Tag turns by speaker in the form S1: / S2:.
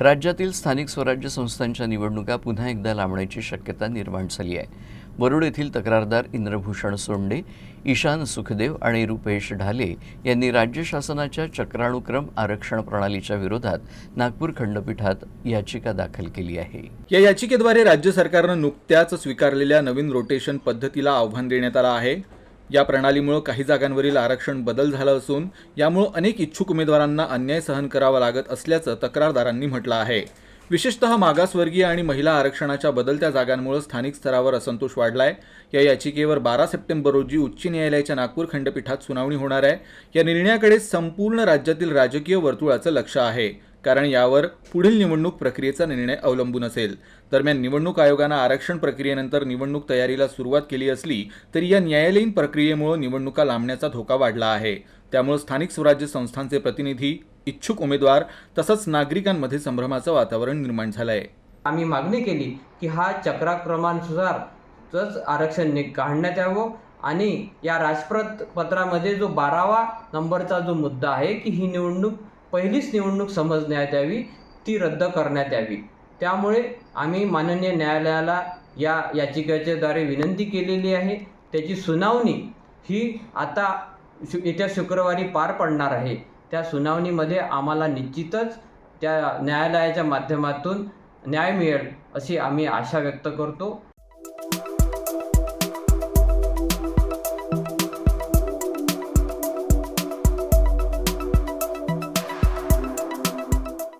S1: राज्यातील स्थानिक स्वराज्य संस्थांच्या निवडणुका पुन्हा एकदा लांबण्याची शक्यता निर्माण झाली आहे. वरुड येथील तक्रारदार इंद्रभूषण सोंडे ईशान सुखदेव आणि रुपेश ढाले यांनी राज्य शासनाच्या चक्रानुक्रम आरक्षण प्रणालीच्या विरोधात नागपूर खंडपीठात याचिका दाखल केली आहे.
S2: या याचिकेद्वारे राज्य सरकारनं नुकत्याच स्वीकारलेल्या नवीन रोटेशन पद्धतीला आव्हान देण्यात आलं आहे. या प्रणालीमुळं काही जागांवरील आरक्षण बदल झालं असून यामुळं अनेक इच्छुक उमेदवारांना अन्याय सहन करावा लागत असल्याचं तक्रारदारांनी म्हटलं आहे. विशेषतः मागासवर्गीय आणि महिला आरक्षणाच्या बदलत्या जागांमुळे स्थानिक स्तरावर असंतोष वाढलाय. या याचिकेवर बारा सप्टेंबर रोजी उच्च न्यायालयाच्या नागपूर खंडपीठात सुनावणी होणार आहे. या निर्णयाकडे संपूर्ण राज्यातील राजकीय वर्तुळाचं लक्ष आहे. कारण यावर पुढील निवडणूक प्रक्रियेचा निर्णय अवलंबून असेल. दरम्यान निवडणूक आयोगानं आरक्षण प्रक्रियेनंतर निवडणूक तयारीला सुरुवात केली असली तरी या न्यायालयीन प्रक्रियेमुळे निवडणुका लांबण्याचा धोका वाढला आहे. त्यामुळे स्थानिक स्वराज्य संस्थांचे प्रतिनिधी इच्छुक उमेदवार तसंच नागरिकांमध्ये संभ्रमाचं वातावरण निर्माण झालं आहे
S3: आम्ही मागणी केली की हा चक्राक्रमानुसारच आरक्षण काढण्यात यावं आणि या राजप्रत पत्रामध्ये जो बारावा नंबरचा जो मुद्दा आहे की ही निवडणूक पहिलीच निवडणूक समजण्यात यावी ती रद्द करण्यात यावी. त्यामुळे आम्ही माननीय न्यायालयाला या याचिकेच्याद्वारे विनंती केलेली आहे. त्याची सुनावणी ही आता शु येत्या शुक्रवारी पार पडणार आहे. त्या सुनावणीमध्ये आम्हाला निश्चितच त्या न्यायालयाच्या माध्यमातून न्याय मिळेल अशी आम्ही आशा व्यक्त करतो.